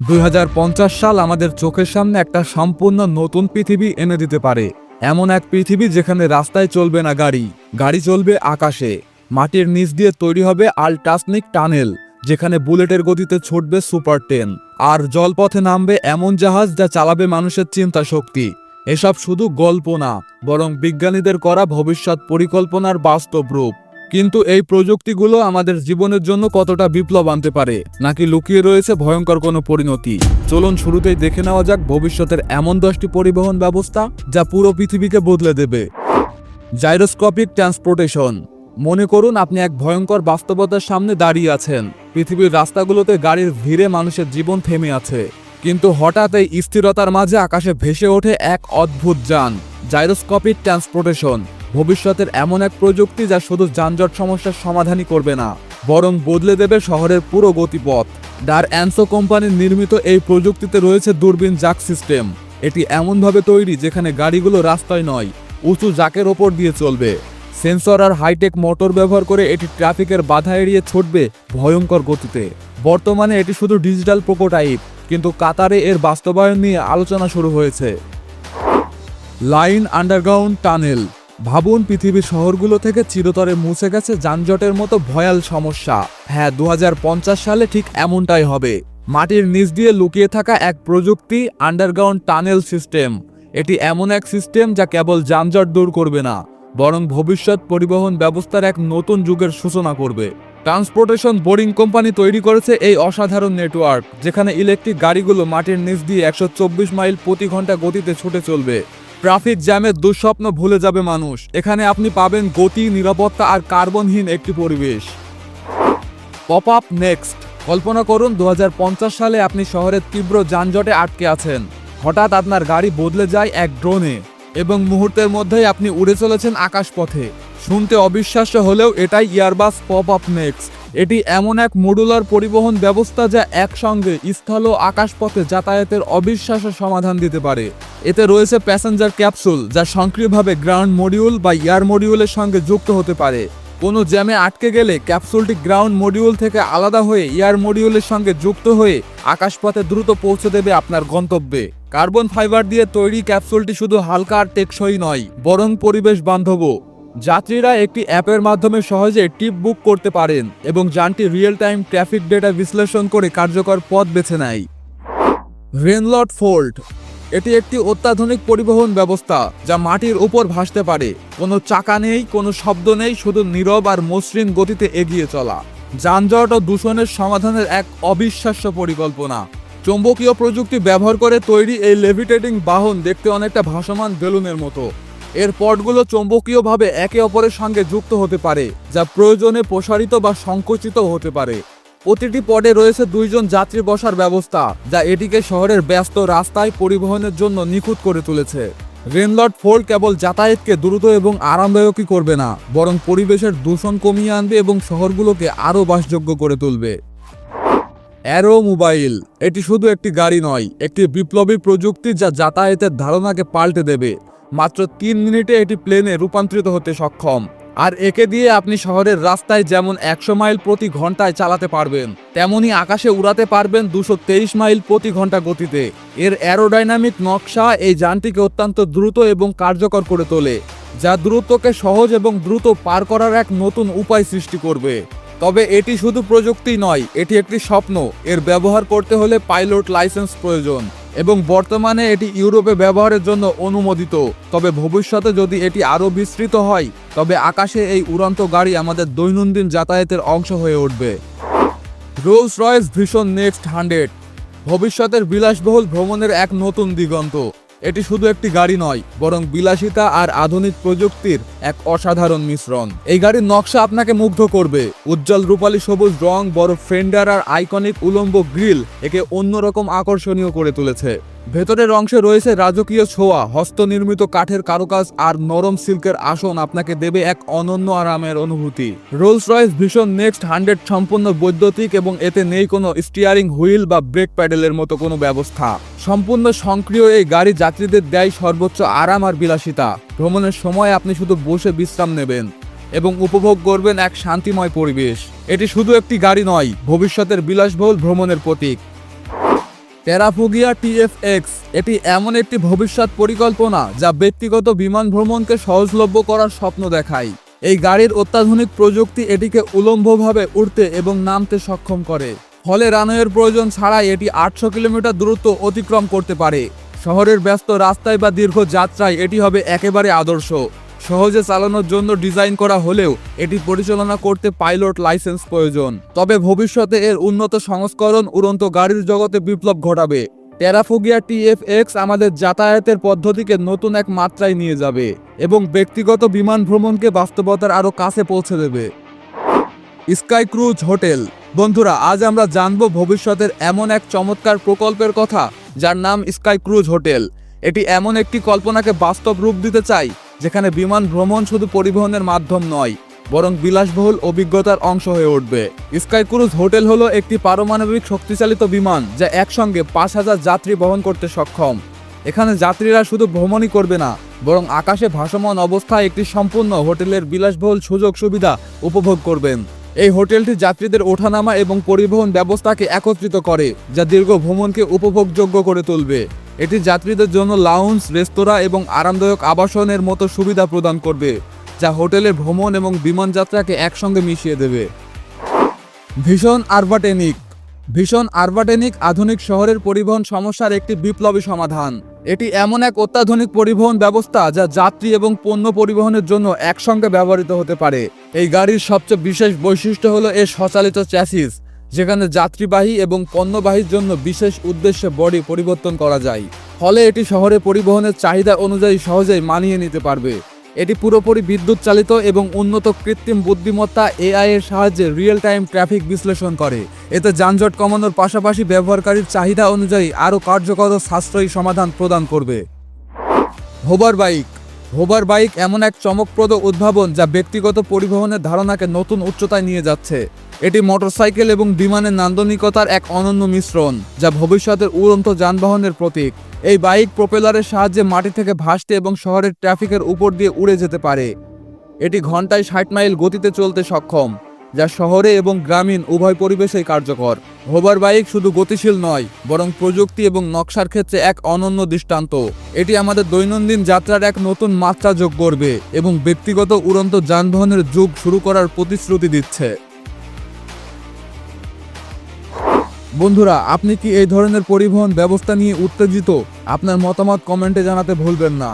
দুই হাজার পঞ্চাশ সাল আমাদের চোখের সামনে একটা সম্পূর্ণ নতুন পৃথিবী এনে দিতে পারে। এমন এক পৃথিবী যেখানে রাস্তায় চলবে না গাড়ি গাড়ি চলবে আকাশে। মাটির নিচ দিয়ে তৈরি হবে আলট্রাসনিক টানেল, যেখানে বুলেটের গতিতে ছুটবে সুপার টেন, আর জলপথে নামবে এমন জাহাজ যা চালাবে মানুষের চিন্তা শক্তি। এসব শুধু গল্প না, বরং বিজ্ঞানীদের করা ভবিষ্যৎ পরিকল্পনার বাস্তব রূপ। কিন্তু এই প্রযুক্তিগুলো আমাদের জীবনের জন্য কতটা বিপ্লব আনতে পারে, নাকি লুকিয়ে রয়েছে ভয়ঙ্কর কোনো পরিণতি? চলুন শুরুতেই দেখে নেওয়া যাক ভবিষ্যতের এমন দশটি পরিবহন ব্যবস্থা যা পুরো পৃথিবীকে বদলে দেবে। Gyroscopic transportation. মনে করুন আপনি এক ভয়ঙ্কর বাস্তবতার সামনে দাঁড়িয়ে আছেন। পৃথিবীর রাস্তাগুলোতে গাড়ির ভিড়ে মানুষের জীবন থেমে আছে। কিন্তু হঠাৎ এই স্থিরতার মাঝে আকাশে ভেসে ওঠে এক অদ্ভুত যান। Gyroscopic transportation. ভবিষ্যতের এমন এক প্রযুক্তি যা শুধু যানজট সমস্যার সমাধানই করবে না, বরং বদলে দেবে শহরের পুরো গতিপথ। ডার অ্যানসো কোম্পানির নির্মিত এই প্রযুক্তিতে রয়েছে দূরবীন জাক সিস্টেম। এটি এমনভাবে তৈরি যেখানে গাড়িগুলো রাস্তায় নয়, উঁচু জাকের ওপর দিয়ে চলবে। সেন্সর আর হাইটেক মোটর ব্যবহার করে এটি ট্রাফিকের বাধা এড়িয়ে ছুটবে ভয়ঙ্কর গতিতে। বর্তমানে এটি শুধু ডিজিটাল প্রোটোটাইপ, কিন্তু কাতারে এর বাস্তবায়ন নিয়ে আলোচনা শুরু হয়েছে। লাইন আন্ডারগ্রাউন্ড টানেল ভাবুন পৃথিবীর শহরগুলো থেকে চিরতরে মুছে গেছে যানজটের মতো ভয়াল সমস্যা। হ্যাঁ দু হাজার পঞ্চাশ সালে ঠিক এমনটাই হবে। মাটির নিচ দিয়ে লুকিয়ে থাকা এক প্রযুক্তি আন্ডারগ্রাউন্ড টানেল সিস্টেম এটি এমন এক সিস্টেম যা কেবল যানজট দূর করবে না, বরং ভবিষ্যৎ পরিবহন ব্যবস্থার এক নতুন যুগের সূচনা করবে। ট্রান্সপোর্টেশন বোর্ডিং কোম্পানি তৈরি করেছে এই অসাধারণ নেটওয়ার্ক, যেখানে ইলেকট্রিক গাড়িগুলো মাটির নিচ দিয়ে একশো চব্বিশ মাইল প্রতি ঘণ্টা গতিতে ছুটে চলবে। ট্রাফিক জ্যামের দুঃস্বপ্ন ভুলে যাবে মানুষ। এখানে আপনি পাবেন গতি, নিরাপত্তা আর কার্বনহীন একটি পরিবেশ। পপ আপ নেক্সট কল্পনা করুন দু হাজার পঞ্চাশ সালে আপনি শহরের তীব্র যানজটে আটকে আছেন। হঠাৎ আপনার গাড়ি বদলে যায় এক ড্রোনে এবং মুহূর্তের মধ্যেই আপনি উড়ে চলেছেন আকাশপথে। শুনতে অবিশ্বাস্য হলেও এটাই ইয়ারবাস পপ আপ নেক্সট এটি এমন এক মডুলার পরিবহন ব্যবস্থা যা একসঙ্গে স্থল ও আকাশপথে যাতায়াতের অবিশ্বাস্য সমাধান দিতে পারে। এতে রয়েছে প্যাসেঞ্জার ক্যাপসুল যা সক্রিয়ভাবে গ্রাউন্ড মডিউল বা এয়ার মডিউলের সঙ্গে যুক্ত হতে পারে। কোনো জ্যামে আটকে গেলে ক্যাপসুলটি গ্রাউন্ড মডিউল থেকে আলাদা হয়ে এয়ার মডিউলের সঙ্গে যুক্ত হয়ে আকাশপথে দ্রুত পৌঁছে দেবে আপনার গন্তব্যে। কার্বন ফাইবার দিয়ে তৈরি ক্যাপসুলটি শুধু হালকা আর টেকসই নয়, বরং পরিবেশ বান্ধবও। যাত্রীরা একটি অ্যাপের মাধ্যমে সহজে টিপ বুক করতে পারেন এবং যানটি রিয়েল টাইম ট্রাফিক ডেটা বিশ্লেষণ করে কার্যকর পথ বেছে নেয়। রেনলট ফোল্ড এটি একটি অত্যাধুনিক পরিবহন ব্যবস্থা যা মাটির উপর ভাসতে পারে। কোনো চাকা নেই, কোনো শব্দ নেই, শুধু নীরব আর মসৃণ গতিতে এগিয়ে চলা। যানজট ও দূষণের সমাধানের এক অবিশ্বাস্য পরিকল্পনা। চৌম্বকীয় প্রযুক্তি ব্যবহার করে তৈরি এই লেভিটেটিং বাহন দেখতে অনেকটা ভাসমান বেলুনের মতো। এর পটগুলো চৌম্বকীয়ভাবে একে অপরের সঙ্গে যুক্ত হতে পারে, যা প্রয়োজনে প্রসারিত বা সংকুচিত হতে পারে। প্রতিটি পদে রয়েছে দুইজন যাত্রী বসার ব্যবস্থা, যা এটিকে শহরের ব্যস্ত রাস্তায় পরিবহনের জন্য নিখুঁত করে তুলেছে। রেনলট ফোল্ড কেবল যাতায়াতকে দ্রুত এবং আরামদায়কই করবে না, বরং পরিবেশের দূষণ কমিয়ে আনবে এবং শহরগুলোকে আরও বাসযোগ্য করে তুলবে। অ্যারো মোবাইল, এটি শুধু একটি গাড়ি নয়, একটি বিপ্লবী প্রযুক্তি যা যাতায়াতের ধারণাকে পাল্টে দেবে। মাত্র তিন মিনিটে এটি প্লেনে রূপান্তরিত হতে সক্ষম। আর একে দিয়ে আপনি শহরের রাস্তায় যেমন একশো মাইল প্রতি ঘন্টায় চালাতে পারবেন, তেমনি আকাশে উড়াতে পারবেন দুশো মাইল প্রতি ঘণ্টা গতিতে। এর অ্যারোডাইনামিক নকশা এই যানটিকে অত্যন্ত দ্রুত এবং কার্যকর করে তোলে, যা দ্রুতকে সহজ এবং দ্রুত পার করার এক নতুন উপায় সৃষ্টি করবে। তবে এটি শুধু প্রযুক্তি নয়, এটি একটি স্বপ্ন। এর ব্যবহার করতে হলে পাইলট লাইসেন্স প্রয়োজন। এবং বর্তমানে এটি ইউরোপে ব্যবহারের জন্য অনুমোদিত। তবে ভবিষ্যতে যদি এটি আরও বিস্তৃত হয়, তবে আকাশে এই উড়ন্ত গাড়ি আমাদের দৈনন্দিন যাতায়াতের অংশ হয়ে উঠবে। রোলস রয়েস ভীষণ নেক্সট হান্ড্রেড, ভবিষ্যতের বিলাসবহুল ভ্রমণের এক নতুন দিগন্ত। এটি শুধু একটি গাড়ি নয়, বরং বিলাসিতা আর আধুনিক প্রযুক্তির এক অসাধারণ মিশ্রণ। এই গাড়ির নকশা আপনাকে মুগ্ধ করবে। উজ্জ্বল রূপালী সবুজ রং বড় ফেন্ডার আর আইকনিক উলম্ব গ্রিল একে অন্যরকম আকর্ষণীয় করে তুলেছে। ভেতরের অংশে রয়েছে রাজকীয় ছোঁয়া, হস্তনির্মিত কাঠের কারুকাজ আর নরম সিল্কের আসন আপনাকে দেবে এক অনন্য আরামের অনুভূতি। রোলস রয়েস ভীষণ নেক্সট হান্ড্রেড সম্পূর্ণ বৈদ্যুতিক এবং এতে নেই কোনো স্টিয়ারিং হুইল বা ব্রেক প্যাডেলের মতো কোনো ব্যবস্থা। সম্পূর্ণ সক্রিয় এই গাড়ি যাত্রীদের দেয় সর্বোচ্চ আরাম আর বিলাসিতা। ভ্রমণের সময় আপনি শুধু বসে বিশ্রাম নেবেন এবং উপভোগ করবেন এক শান্তিময় পরিবেশ। এটি শুধু একটি গাড়ি নয়, ভবিষ্যতের বিলাসবহুল ভ্রমণের প্রতীক। টেরাফোগিয়া টিএফএক্স এটি এমন একটি ভবিষ্যৎ পরিকল্পনা যা ব্যক্তিগত বিমান ভ্রমণকে সহজলভ্য করার স্বপ্ন দেখায়। এই গাড়ির অত্যাধুনিক প্রযুক্তি এটিকে উলম্বভাবে উঠতে এবং নামতে সক্ষম করে। ফলে রানওয়ের প্রয়োজন ছাড়াই এটি আটশো কিলোমিটার দূরত্ব অতিক্রম করতে পারে। শহরের ব্যস্ত রাস্তায় বা দীর্ঘ যাত্রায় এটি হবে একেবারে আদর্শ। সহজে চালানোর জন্য ডিজাইন করা হলেও এটি পরিচালনা করতে পাইলট লাইসেন্স প্রয়োজন। তবে ভবিষ্যতে এর উন্নত সংস্করণ উড়ন্ত গাড়ির জগতে বিপ্লব ঘটাবে। টেরাফোগিয়া টিএফএক্স আমাদের যাতায়াতের পদ্ধতিকে নতুন এক মাত্রায় নিয়ে যাবে এবং ব্যক্তিগত বিমান ভ্রমণকে বাস্তবতার আরও কাছে পৌঁছে দেবে। Sky cruise hotel. বন্ধুরা, আজ আমরা জানব ভবিষ্যতের এমন এক চমৎকার প্রকল্পের কথা, যার নাম স্কাই ক্রুজ হোটেল। এটি এমন একটি কল্পনাকে বাস্তব রূপ দিতে চাই যেখানে বিমান ভ্রমণ শুধু পরিবহনের মাধ্যম নয়, বরং বিলাসবহুল অভিজ্ঞতার অংশ হয়ে উঠবে। স্কাই ক্রুজ হোটেল হলো একটি পারমাণবিক শক্তিচালিত বিমান যা একসঙ্গে পাঁচ হাজার যাত্রী বহন করতে সক্ষম। এখানে যাত্রীরা শুধু ভ্রমণই করবে না, বরং আকাশে ভাসমান অবস্থায় একটি সম্পূর্ণ হোটেলের বিলাসবহুল সুযোগ সুবিধা উপভোগ করবেন। এই হোটেলটি যাত্রীদের ওঠানামা এবং পরিবহন ব্যবস্থাকে একত্রিত করে, যা দীর্ঘ ভ্রমণকে উপভোগযোগ্য করে তুলবে। এটি যাত্রীদের জন্য লাউঞ্জ রেস্তোরাঁ এবং আরামদায়ক আবাসনের মতো সুবিধা প্রদান করবে, যা হোটেলের ভ্রমণ এবং বিমান যাত্রাকে একসঙ্গে মিশিয়ে দেবে। ভীষণ আরবাটেনিক ভীষণ আরবাটেনিক আধুনিক শহরের পরিবহন সমস্যার একটি বিপ্লবী সমাধান। এটি এমন এক অত্যাধুনিক পরিবহন ব্যবস্থা যা যাত্রী এবং পণ্য পরিবহনের জন্য একসঙ্গে ব্যবহৃত হতে পারে। এই গাড়ির সবচেয়ে বিশেষ বৈশিষ্ট্য হলো এর স্বচালিত চ্যাসিস যেখানে যাত্রীবাহী এবং পণ্যবাহীর জন্য বিশেষ উদ্দেশ্যে বডি পরিবর্তন করা যায়। ফলে এটি শহরে পরিবহনের চাহিদা অনুযায়ী সহজেই মানিয়ে নিতে পারবে। এটি পুরোপুরি বিদ্যুৎ চালিত এবং উন্নত কৃত্রিম বুদ্ধিমত্তা এআই এর সাহায্যে রিয়েল টাইম ট্রাফিক বিশ্লেষণ করে। এতে যানজট কমানোর পাশাপাশি ব্যবহারকারীর চাহিদা অনুযায়ী আরও কার্যকর ও সাশ্রয়ী সমাধান প্রদান করবে। হোবার বাইক হোবার বাইক এমন এক চমকপ্রদ উদ্ভাবন যা ব্যক্তিগত পরিবহনের ধারণাকে নতুন উচ্চতায় নিয়ে যাচ্ছে। এটি মোটরসাইকেল এবং বিমানের নান্দনিকতার এক অনন্য মিশ্রণ, যা ভবিষ্যতের উড়ন্ত যানবাহনের প্রতীক। এই বাইক প্রপেলারের সাহায্যে মাটি থেকে ভাসতে এবং শহরের ট্রাফিকের উপর দিয়ে উড়ে যেতে পারে। এটি ঘন্টায় ষাট মাইল গতিতে চলতে সক্ষম। যা শহরে এবং গ্রামীণ উভয় পরিবেশেই কার্যকর। হোবার বাইক শুধু গতিশীল নয়, বরং প্রযুক্তি এবং নকশার ক্ষেত্রে এক অনন্য দৃষ্টান্ত। এটি আমাদের দৈনন্দিন যাত্রার এক নতুন মাত্রা যোগ করবে এবং ব্যক্তিগত উড়ন্ত যানবাহনের যুগ শুরু করার প্রতিশ্রুতি দিচ্ছে। বন্ধুরা, আপনি কি এই ধরনের পরিবহন ব্যবস্থা নিয়ে উত্তেজিত? আপনার মতামত কমেন্টে জানাতে ভুলবেন না।